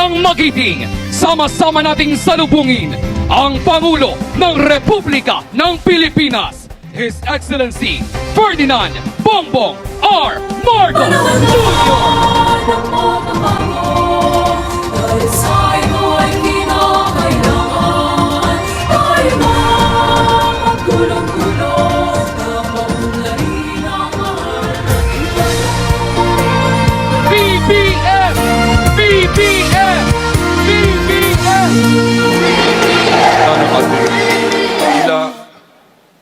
Bayang Magiting, sama-sama nating salubungin ang Pangulo ng Republika ng Pilipinas, His Excellency Ferdinand Bongbong R. Marcos Jr.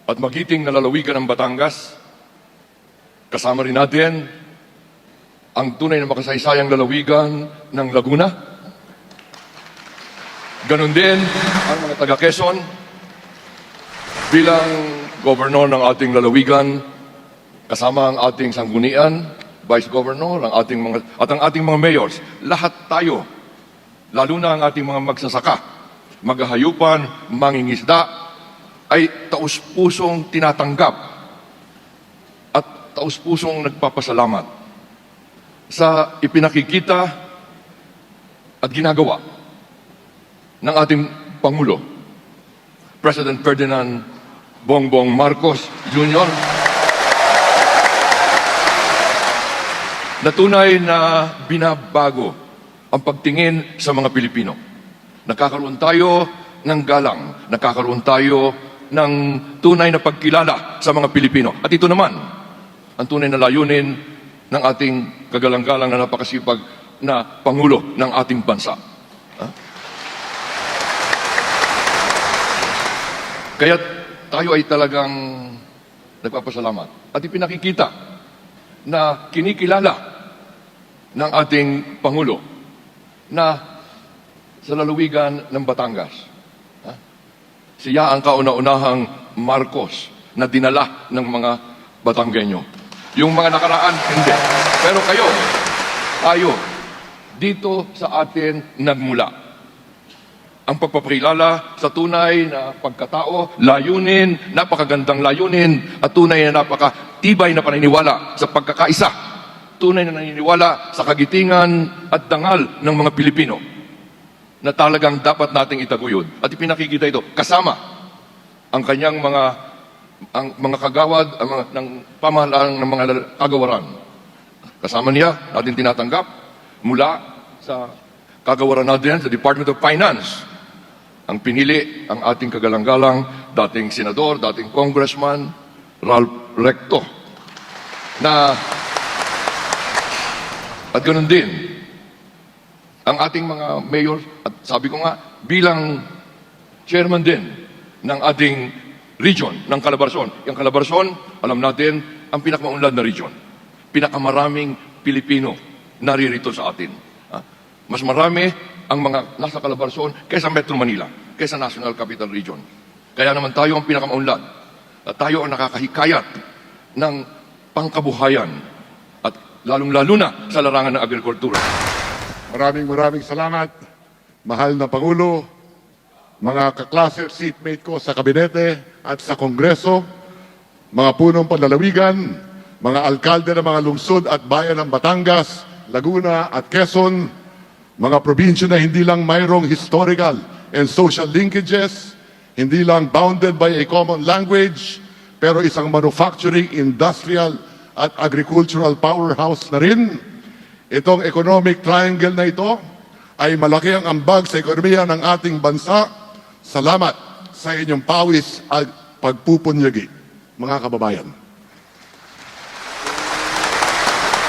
at magiting na lalawigan ng Batangas. Kasama rin natin ang tunay na makasaysayang lalawigan ng Laguna. Ganon din ang mga taga Quezon bilang gobernador ng ating lalawigan kasama ang ating sanggunian, vice governor, ang ating mga, at ang ating mga mayors. Lahat tayo, lalo na ang ating mga magsasaka, maghahayupan, mangingisda, ay taus-pusong tinatanggap at taus-pusong nagpapasalamat sa ipinakikita at ginagawa ng ating Pangulo, President Ferdinand Bongbong Marcos Jr. na tunay na binabago ang pagtingin sa mga Pilipino. Nakakaroon tayo ng galang, nakakaroon tayo ng tunay na pagkilala sa mga Pilipino. At ito naman, ang tunay na layunin ng ating kagalang-galang na napakasipag na Pangulo ng ating bansa. Ha? Kaya tayo ay talagang nagpapasalamat. At ipinakikita na kinikilala ng ating Pangulo na sa lalawigan ng Batangas. Siya ang kauna-unahang Marcos na dinala ng mga Batanggenyo. Yung mga nakaraan, hindi. Pero kayo, tayo, dito sa atin nagmula ang pagpapakilala sa tunay na pagkatao, layunin, napakagandang layunin, at tunay na napakatibay na paniniwala sa pagkakaisa. Tunay na naniniwala sa kagitingan at dangal ng mga Pilipino na talagang dapat nating itaguyod. At ipinakikita ito kasama ang kanyang mga ang mga kagawad ang mga, ng pamahalaan ng mga kagawaran. Kasama niya, natin tinatanggap mula sa kagawaran natin sa Department of Finance, ang pinili ang ating kagalang-galang, dating senador, dating congressman, Ralph Recto, na at ganun din, ang ating mga mayor, sabi ko nga, bilang chairman din ng ating region, ng Calabarzon. Yung Calabarzon, alam natin, ang pinakamaunlad na region. Pinakamaraming Pilipino naririto sa atin. Mas marami ang mga nasa Calabarzon kaysa Metro Manila, kaysa National Capital Region. Kaya naman tayo ang pinakamaunlad. At tayo ang nakakahikayat ng pangkabuhayan at lalong-lalo na sa larangan ng agrikultura. Maraming maraming salamat, mahal na Pangulo, mga kaklase at seatmate ko sa kabinete at sa Kongreso, mga punong panlalawigan, mga alkalde ng mga lungsod at bayan ng Batangas, Laguna at Quezon, mga probinsya na hindi lang mayroong historical and social linkages, hindi lang bounded by a common language, pero isang manufacturing, industrial at agricultural powerhouse na rin. Itong economic triangle na ito ay malaki ang ambag sa ekonomiya ng ating bansa. Salamat sa inyong pawis at pagpupunyagi, mga kababayan.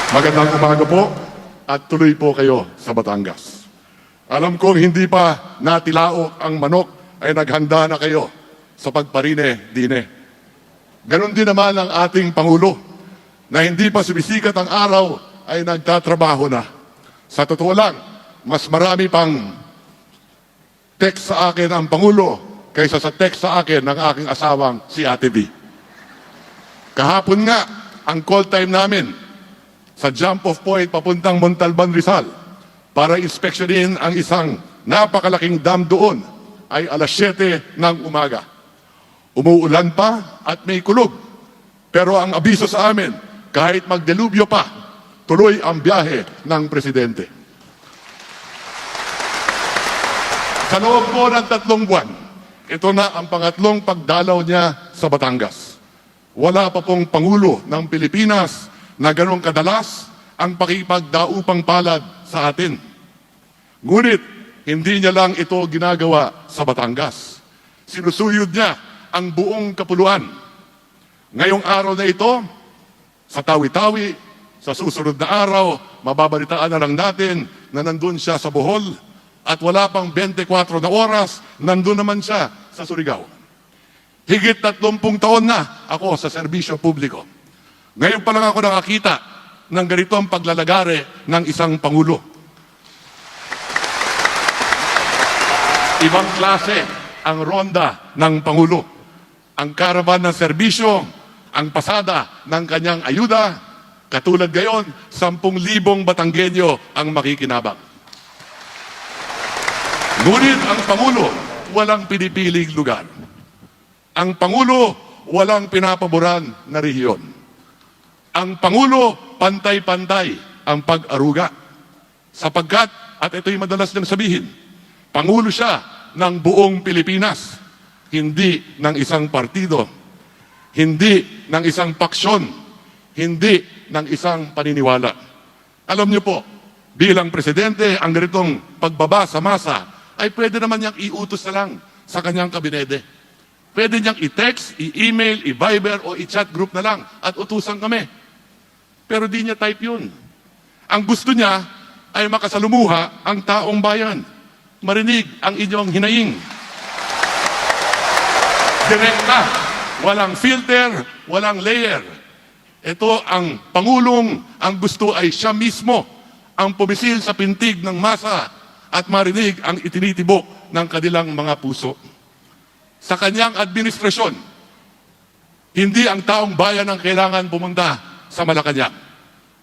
Magandang umaga po at tuloy po kayo sa Batangas. Alam kong hindi pa natilaok ang manok ay naghanda na kayo sa pagparine dine. Ganon din naman ang ating Pangulo na hindi pa sumisikat ang araw ay nagtatrabaho na. Sa totoo lang, mas marami pang text sa akin ang Pangulo kaysa sa text sa akin ng aking asawang si Ate B. Kahapon nga, ang call time namin sa jump off point papuntang Montalban Rizal para inspeksyonin ang isang napakalaking dam doon ay alas 7 ng umaga. Umuulan pa at may kulog. Pero ang abiso sa amin, kahit magdelubyo pa, tuloy ang biyahe ng presidente. Sa po ng tatlong buwan, ito na ang pangatlong pagdalaw niya sa Batangas. Wala pa pong Pangulo ng Pilipinas na ganong kadalas ang pakipagdaupang palad sa atin. Ngunit, hindi niya lang ito ginagawa sa Batangas. Sinusuyod niya ang buong kapuluan. Ngayong araw na ito, sa tawi-tawi, sa susunod na araw, mababalitaan na lang natin na nandun siya sa Bohol at wala pang 24 na oras, nandun naman siya sa Surigao. Higit 30 taon na ako sa serbisyo publiko. Ngayon pa lang ako nakakita ng ganitong paglalagare ng isang Pangulo. Ibang klase ang ronda ng Pangulo. Ang karavan ng serbisyo, ang pasada ng kanyang ayuda, katulad ngayon, 10,000 Batanggenyo ang makikinabang. Ngunit ang Pangulo, walang pinipiling lugar. Ang Pangulo, walang pinapaboran na rehiyon. Ang Pangulo, pantay-pantay ang pag-aruga. Sapagkat, at ito'y madalas niyang sabihin, Pangulo siya ng buong Pilipinas, hindi ng isang partido, hindi ng isang paksyon, hindi ng isang paniniwala. Alam niyo po, bilang presidente, ang ganitong pagbaba sa masa ay pwede naman niyang iutos na lang sa kanyang kabinete. Pwede niyang i-text, i-email, i-viber o i-chat group na lang at utusan kami. Pero di niya type yun. Ang gusto niya ay makasalumuha ang taong bayan. Marinig ang inyong hinaing. Direkta, walang filter, walang layer. Ito ang Pangulong, ang gusto ay siya mismo ang pumisil sa pintig ng masa at marinig ang itinitibok ng kanilang mga puso. Sa kanyang administrasyon, hindi ang taong bayan ang kailangan pumunta sa Malacanang.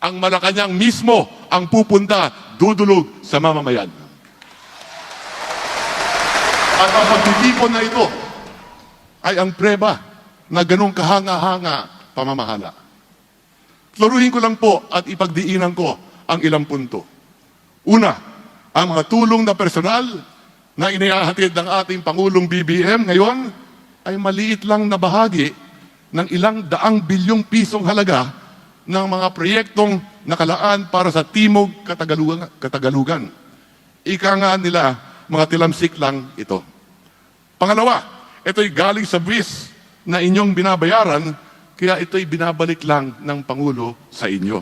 Ang Malacanang mismo ang pupunta dudulog sa mamamayan. At ang pagtitipon na ito ay ang preba na ganong kahanga-hanga pamamahala. Klaruhin ko lang po at ipagdiinan ko ang ilang punto. Una, ang mga tulong na personal na inihahatid ng ating Pangulong BBM ngayon ay maliit lang na bahagi ng ilang daang bilyong pisong halaga ng mga proyektong nakalaan para sa Timog Katagalugan. Katagalugan. Ika nga nila, mga tilamsik lang ito. Pangalawa, ito'y galing sa buwis na inyong binabayaran, kaya ito'y binabalik lang ng Pangulo sa inyo.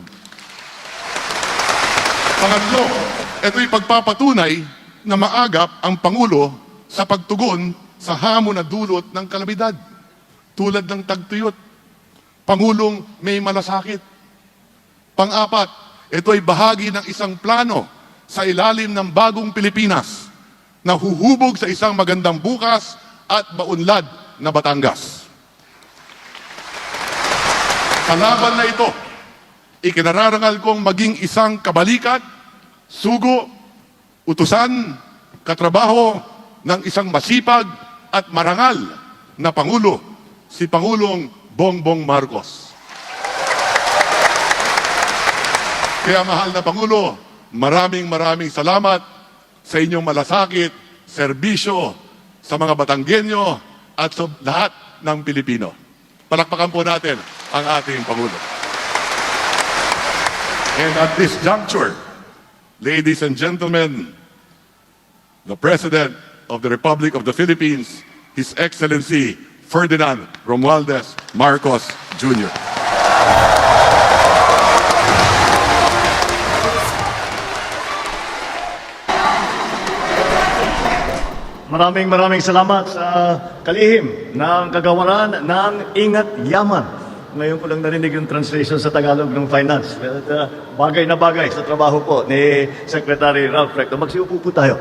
Pangatlo, ito'y pagpapatunay na maagap ang Pangulo sa pagtugon sa hamon na dulot ng kalamidad, tulad ng tagtuyot. Pangulong may malasakit. Pang-apat, ito'y bahagi ng isang plano sa ilalim ng bagong Pilipinas na huhubog sa isang magandang bukas at maunlad na Batangas. Sa laban na ito, ikinararangal kong maging isang kabalikat, sugo, utusan, katrabaho ng isang masipag at marangal na Pangulo, si Pangulong Bongbong Marcos. Kaya mahal na Pangulo, maraming maraming salamat sa inyong malasakit, serbisyo sa mga Batanggenyo at sa lahat ng Pilipino. Palakpakan po natin ang ating Pangulo. And at this juncture, ladies and gentlemen, the President of the Republic of the Philippines, His Excellency Ferdinand Romualdez Marcos Jr. Maraming maraming salamat sa kalihim ng kagawaran ng Ingat Yaman. Ngayon ko lang narinig yung translation sa Tagalog ng finance. At, uh, bagay na bagay sa trabaho po ni Secretary Ralph Recto. Magsiupo po tayo.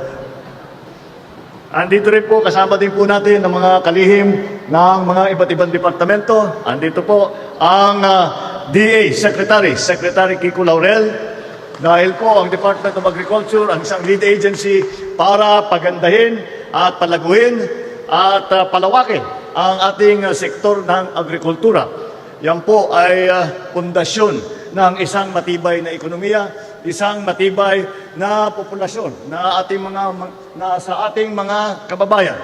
Andito rin po, kasama din po natin ng mga kalihim ng mga iba't ibang departamento. Andito po ang uh, DA Secretary, Secretary Kiko Laurel, dahil po ang Department of Agriculture ang isang lead agency para pagandahin at palaguin at uh, palawakin ang ating uh, sektor ng agrikultura. Yan po ay uh, pundasyon ng isang matibay na ekonomiya, isang matibay na populasyon, na ating mga na sa ating mga kababayan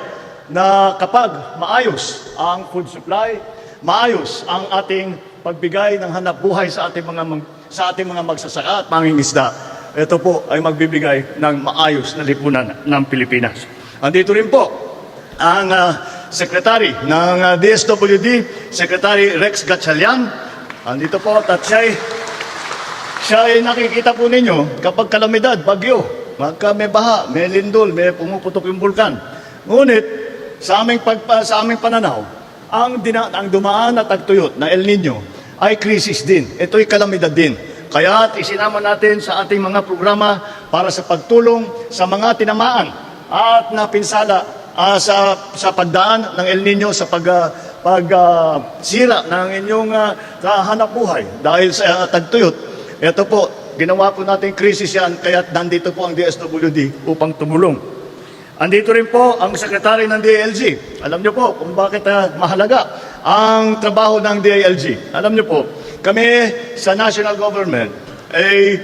na kapag maayos ang food supply, maayos ang ating pagbigay ng hanap buhay sa ating mga sa ating mga magsasaka at mangingisda. Ito po ay magbibigay ng maayos na lipunan ng Pilipinas. Andito rin po ang ah, Secretary ng ah, DSWD, Secretary Rex Gatchalian. Andito po at siya ay siya ay nakikita po ninyo kapag kalamidad, bagyo, magka may baha, may lindol, may pumuputok yung bulkan. Ngunit, sa aming, pagpa, sa aming pananaw, ang, dina, ang dumaan na tagtuyot na El Nino ay krisis din. Ito'y kalamidad din. Kaya isinama natin sa ating mga programa para sa pagtulong sa mga tinamaan at napinsala ah, sa, sa pagdaan ng El Nino sa pag, ah, pag ah, sira ng inyong uh, kahanap buhay dahil sa ah, tagtuyot. Ito po, ginawa po natin krisis yan, kaya nandito po ang DSWD upang tumulong. Andito rin po ang sekretary ng DILG. Alam niyo po kung bakit ah, mahalaga ang trabaho ng DILG. Alam niyo po, kami sa national government ay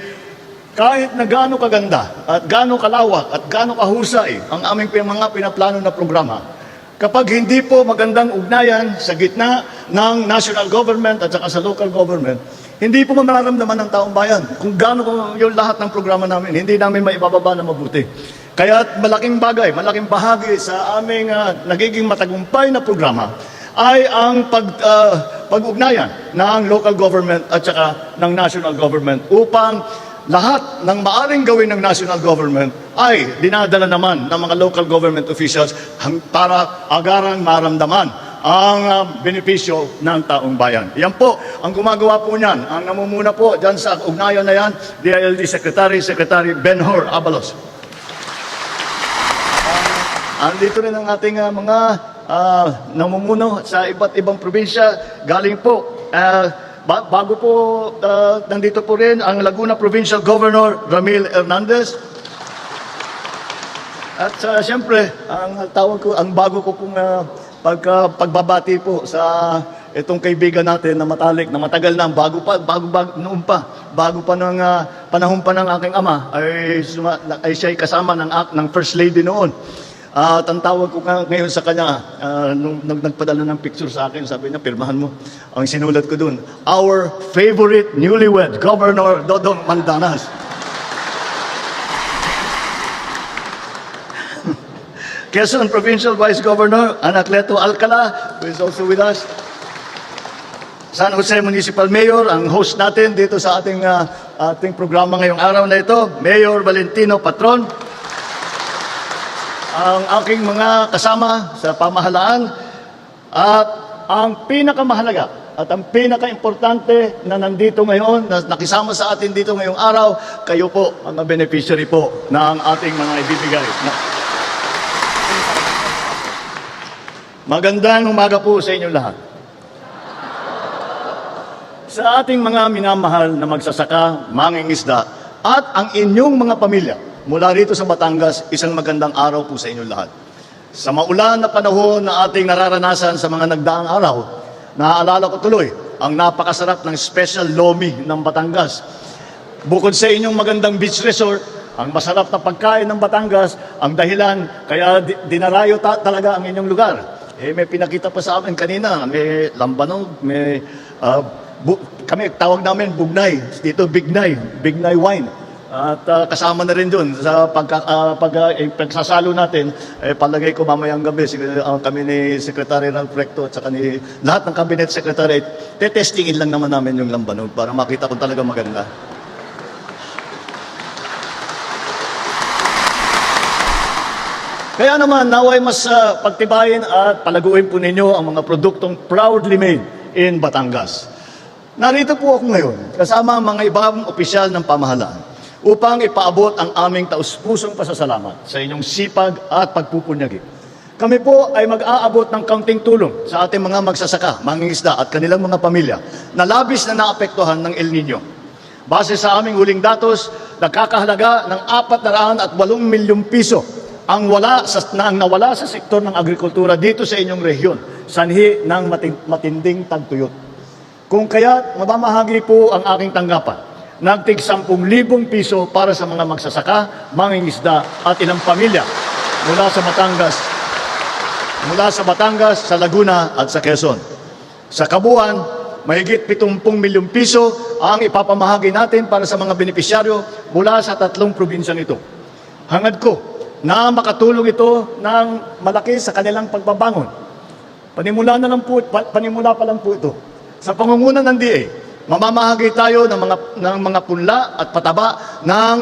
kahit na gaano kaganda at gaano kalawak at gaano kahusay ang aming mga pinaplano na programa, kapag hindi po magandang ugnayan sa gitna ng national government at saka sa local government, hindi po mararamdaman ng taong bayan kung gaano yung lahat ng programa namin, hindi namin maibababa na mabuti. Kaya malaking bagay, malaking bahagi sa aming ah, nagiging matagumpay na programa ay ang pag, ah, pag-ugnayan ng local government at saka ng national government upang lahat ng maaring gawin ng national government ay dinadala naman ng mga local government officials para agarang maramdaman ang ah, benepisyo ng taong bayan. Yan po, ang gumagawa po niyan, ang namumuna po dyan sa ugnayan na yan, DILD Secretary, Secretary Benhor Abalos. Andito rin ang ating ah, mga ah, namumuno sa iba't ibang probinsya. Galing po, ah, ba- bago po, ah, nandito po rin ang Laguna Provincial Governor Ramil Hernandez. At uh, siyempre, ang tawag ko, ang bago ko pong ah, pagka, pagbabati po sa itong kaibigan natin na matalik, na matagal na, bago pa, bago, bago noon pa, bago pa ng ah, panahon pa ng aking ama, ay, suma, ay siya'y kasama ng, ng First Lady noon. At ang tawag ko nga ngayon sa kanya, ah, nung, nung nagpadala ng picture sa akin, sabi niya, pirmahan mo. Ang sinulat ko dun, Our favorite newlywed, Governor Dodong Mandanas. Quezon Provincial Vice Governor Anacleto Alcala, who is also with us. San Jose Municipal Mayor, ang host natin dito sa ating ah, ating programa ngayong araw na ito, Mayor Valentino Patron. Ang aking mga kasama sa pamahalaan at ang pinakamahalaga at ang pinaka-importante na nandito ngayon, na nakisama sa atin dito ngayong araw, kayo po, mga beneficiary po ng ating mga ibibigay. Magandang umaga po sa inyo lahat. Sa ating mga minamahal na magsasaka, mangingisda, at ang inyong mga pamilya, mula rito sa Batangas, isang magandang araw po sa inyo lahat. Sa maulan na panahon na ating nararanasan sa mga nagdaang araw, naaalala ko tuloy ang napakasarap ng special lomi ng Batangas. Bukod sa inyong magandang beach resort, ang masarap na pagkain ng Batangas, ang dahilan kaya di- dinarayo ta- talaga ang inyong lugar. Eh, may pinakita pa sa amin kanina, may lambanog, may, bu- kami, tawag namin bugnay, dito bignay, bignay wine. At ah, kasama na rin doon sa pagka, ah, pag, eh, pagsasalo natin, eh, palagay ko mamayang gabi, sig- ah, kami ni Secretary Ralph Recto at saka ni lahat ng Cabinet Secretary, tetestingin lang naman namin yung lambanog para makita kung talaga maganda. Kaya naman, naway mas ah, pagtibayin at palaguin po ninyo ang mga produktong proudly made in Batangas. Narito po ako ngayon kasama ang mga ibang opisyal ng pamahalaan upang ipaabot ang aming taus-pusong pasasalamat sa inyong sipag at pagpupunyagi. Kami po ay mag-aabot ng kaunting tulong sa ating mga magsasaka, mangingisda at kanilang mga pamilya na labis na naapektuhan ng El Nino. Base sa aming huling datos, nagkakahalaga ng 408 milyong piso ang wala sa na ang nawala sa sektor ng agrikultura dito sa inyong rehiyon, sanhi ng matin- matinding tagtuyot. Kung kaya mabamahagi po ang aking tanggapan ng tig 10,000 piso para sa mga magsasaka, mangingisda at ilang pamilya mula sa Batangas, mula sa Batangas, sa Laguna at sa Quezon. Sa kabuuan, mahigit 70 milyong piso ang ipapamahagi natin para sa mga benepisyaryo mula sa tatlong probinsyang ito. Hangad ko na makatulong ito ng malaki sa kanilang pagbabangon. Panimula na lang po, pa- panimula pa lang po ito. Sa pangunguna ng DA, mamamahagi tayo ng mga, ng mga punla at pataba ng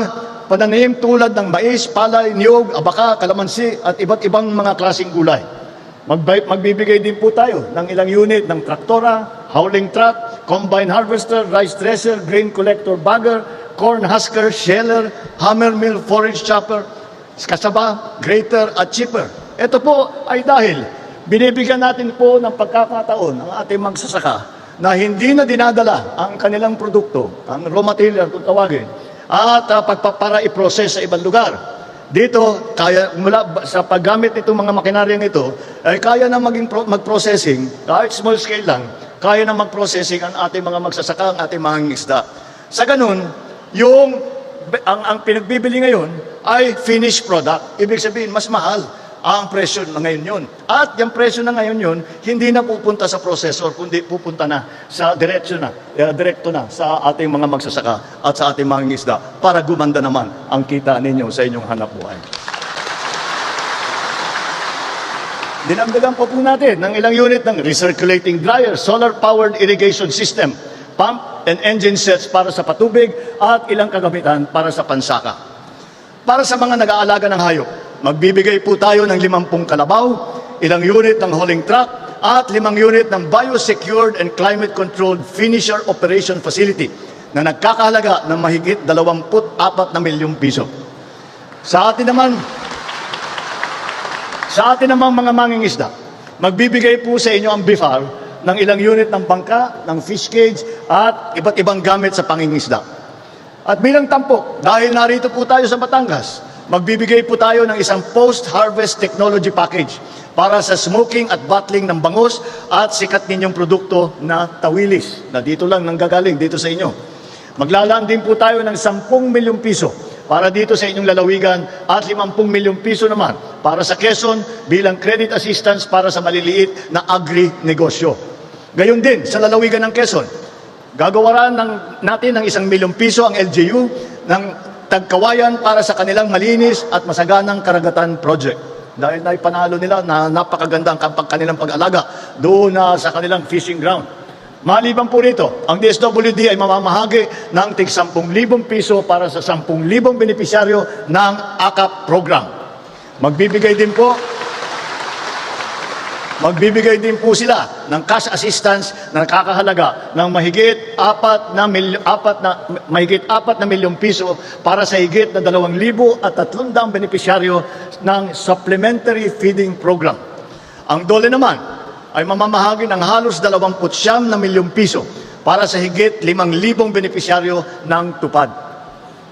pananim tulad ng mais, palay, niyog, abaka, kalamansi at iba't ibang mga klaseng gulay. Magbay, magbibigay din po tayo ng ilang unit ng traktora, hauling truck, combine harvester, rice thresher, grain collector bagger, corn husker, sheller, hammer mill, forage chopper, kasaba, grater at chipper. Ito po ay dahil binibigyan natin po ng pagkakataon ang ating magsasaka na hindi na dinadala ang kanilang produkto, ang raw material kung tawagin, at uh, pagpapara i-process sa ibang lugar. Dito, kaya mula sa paggamit nitong mga makinaryang ito, ay kaya na maging pro- mag-processing, kahit small scale lang, kaya na mag-processing ang ating mga magsasaka, ang ating mga isda. Sa ganun, yung ang, ang pinagbibili ngayon ay finished product. Ibig sabihin, mas mahal ang presyo na ngayon yun. At yung presyo na ngayon yun, hindi na pupunta sa processor, kundi pupunta na sa diretso na, eh, direkto na sa ating mga magsasaka at sa ating mga isda para gumanda naman ang kita ninyo sa inyong hanap buhay. Dinagdagan pa po natin ng ilang unit ng recirculating dryer, solar-powered irrigation system, pump and engine sets para sa patubig at ilang kagamitan para sa pansaka. Para sa mga nag-aalaga ng hayop, magbibigay po tayo ng 50 kalabaw, ilang unit ng hauling truck, at limang unit ng biosecured and climate-controlled finisher operation facility na nagkakahalaga ng mahigit 24 na milyong piso. Sa atin naman, sa atin namang mga mangingisda, magbibigay po sa inyo ang BIFAR ng ilang unit ng bangka, ng fish cage, at iba't ibang gamit sa pangingisda. At bilang tampok, dahil narito po tayo sa Batangas, magbibigay po tayo ng isang post-harvest technology package para sa smoking at bottling ng bangus at sikat ninyong produkto na tawilis, na dito lang nanggagaling, dito sa inyo. Maglalaan din po tayo ng 10 milyong piso para dito sa inyong lalawigan at 50 milyong piso naman para sa Quezon bilang credit assistance para sa maliliit na agri-negosyo. Gayon din sa lalawigan ng Quezon, gagawaran ng, natin ng isang milyong piso ang LGU ng tagkawayan para sa kanilang malinis at masaganang karagatan project. Dahil na ipanalo nila na napakaganda ang kanilang pag-alaga doon na sa kanilang fishing ground. Maliban po rito, ang DSWD ay mamamahagi ng tig 10,000 piso para sa 10,000 benepisyaryo ng AKAP program. Magbibigay din po Magbibigay din po sila ng cash assistance na nakakahalaga ng mahigit apat na milyon, apat na, mahigit apat na milyong piso para sa higit na dalawang libo at tatlong daang benepisyaryo ng Supplementary Feeding Program. Ang dole naman ay mamamahagi ng halos 29 na milyong piso para sa higit 5,000 benepisyaryo ng tupad.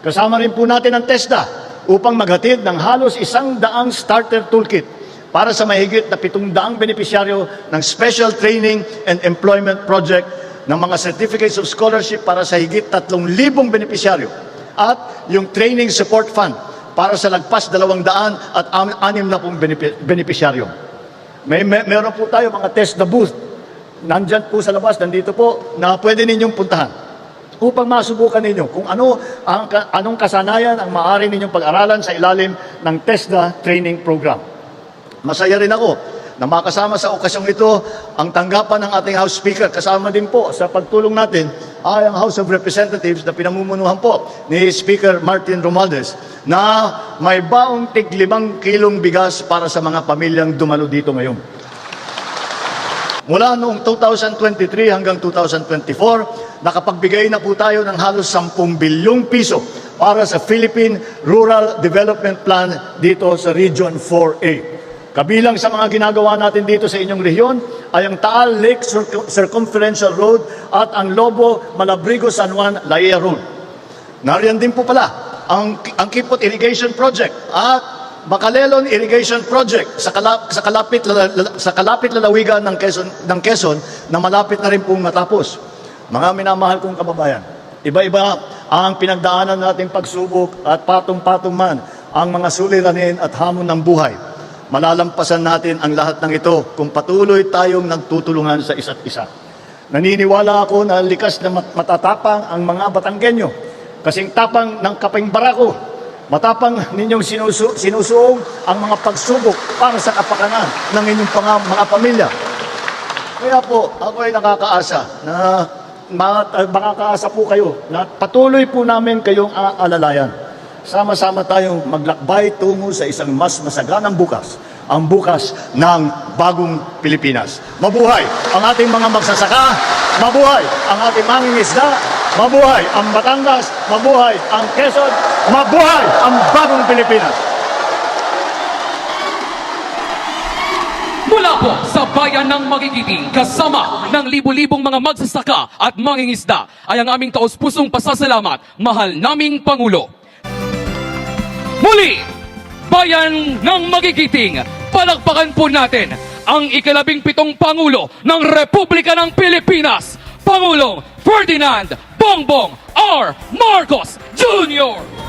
Kasama rin po natin ang TESDA upang maghatid ng halos isang daang starter toolkit para sa mahigit na pitong daang benepisyaryo ng Special Training and Employment Project ng mga Certificates of Scholarship para sa higit tatlong libong benepisyaryo at yung Training Support Fund para sa lagpas dalawang daan at am- anim na pong benepi- benepisyaryo. May, may meron po tayo mga test na booth. Nandyan po sa labas, nandito po, na pwede ninyong puntahan upang masubukan ninyo kung ano ang anong kasanayan ang maaari ninyong pag-aralan sa ilalim ng TESDA training program. Masaya rin ako na makasama sa okasyong ito ang tanggapan ng ating House Speaker. Kasama din po sa pagtulong natin ay ang House of Representatives na pinamumunuhan po ni Speaker Martin Romualdez na may baong tig limang kilong bigas para sa mga pamilyang dumalo dito ngayon. Mula noong 2023 hanggang 2024, nakapagbigay na po tayo ng halos 10 bilyong piso para sa Philippine Rural Development Plan dito sa Region 4A. Kabilang sa mga ginagawa natin dito sa inyong rehiyon ay ang Taal Lake Circum- Circumferential Road at ang Lobo Malabrigo San Juan Laia Road. Nariyan din po pala ang, ang Kipot Irrigation Project at Bacalelon Irrigation Project sa, kala, sa kalapit sa kalapit lalawigan ng Quezon ng Quezon na malapit na rin pong matapos. Mga minamahal kong kababayan, iba-iba ang pinagdaanan nating pagsubok at patong-patong man ang mga suliranin at hamon ng buhay. Malalampasan natin ang lahat ng ito kung patuloy tayong nagtutulungan sa isa't isa. Naniniwala ako na likas na mat- matatapang ang mga Batanggenyo. Kasing tapang ng kaping barako. Matapang ninyong sinusu- sinusuong ang mga pagsubok para sa kapakanan ng inyong panga- mga pamilya. Kaya po, ako ay nakakaasa na ma- makakaasa po kayo na patuloy po namin kayong aalalayan. Sama-sama tayong maglakbay tungo sa isang mas masaganang bukas, ang bukas ng bagong Pilipinas. Mabuhay ang ating mga magsasaka, mabuhay ang ating mangingisda, mabuhay ang Batangas, mabuhay ang Quezon, mabuhay ang bagong Pilipinas. Mula po sa bayan ng Magigiting, kasama ng libu-libong mga magsasaka at mangingisda, ay ang aming taos-pusong pasasalamat, mahal naming Pangulo. Muli, bayan ng Magigiting, palagpakan po natin ang ikalabing pitong Pangulo ng Republika ng Pilipinas, Pangulong Ferdinand Bongbong R. Marcos Jr.